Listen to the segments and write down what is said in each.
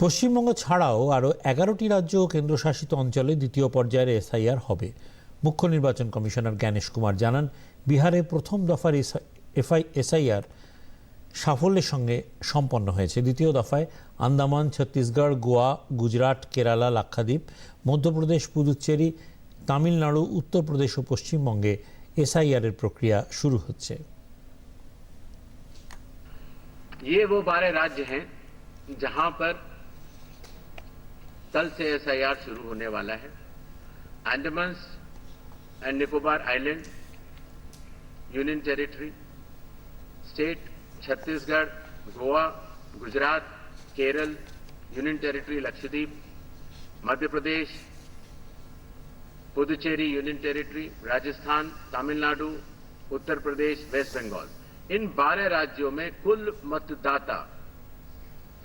পশ্চিমবঙ্গ ছাড়াও আরও এগারোটি রাজ্য ও কেন্দ্রশাসিত অঞ্চলে দ্বিতীয় পর্যায়ের এসআইআর হবে মুখ্য নির্বাচন কমিশনার জ্ঞানেশ কুমার জানান বিহারে প্রথম দফার এফআই এসআইআর সাফল্যের সঙ্গে সম্পন্ন হয়েছে দ্বিতীয় দফায় আন্দামান ছত্তিশগড় গোয়া গুজরাট কেরালা লাক্ষাদ্বীপ মধ্যপ্রদেশ পুদুচ্চেরি তামিলনাড়ু উত্তরপ্রদেশ ও পশ্চিমবঙ্গে এসআইআরের প্রক্রিয়া শুরু হচ্ছে ये वो बारह राज्य हैं जहां पर कल से एसआईआर शुरू होने वाला है। Andaman and Nicobar island union territory state Chhattisgarh Goa Gujarat Kerala union territory Lakshadweep Madhya Pradesh Puducherry union territory Rajasthan Tamil Nadu Uttar Pradesh west Bengal इन 12 राज्यों में कुल मतदाता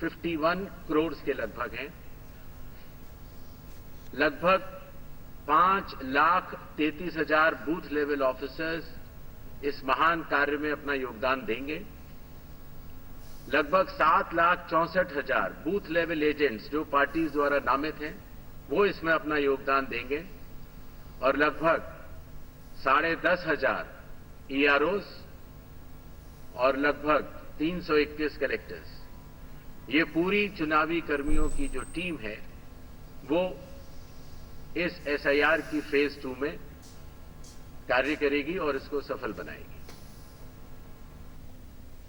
51 करोड़ के लगभग हैं। लगभग पाँच लाख तैतीस हज़ार बूथ लेवल ऑफिसर्स इस महान कार्य में अपना योगदान देंगे। लगभग सात लाख चौसठ हज़ार बूथ लेवल एजेंट्स जो पार्टीज़ द्वारा नामित हैं, वो इसमें अपना योगदान देंगे। और लगभग साढ़े दस हज़ार ईआरओस और लगभग 321 कलेक्टर्स। ये पूरी चुनावी कर्मियों की जो टीम है, वो इस एसआईआर की फ़ेज़ टू में कार्य करेगी और इसको सफल बनाएगी।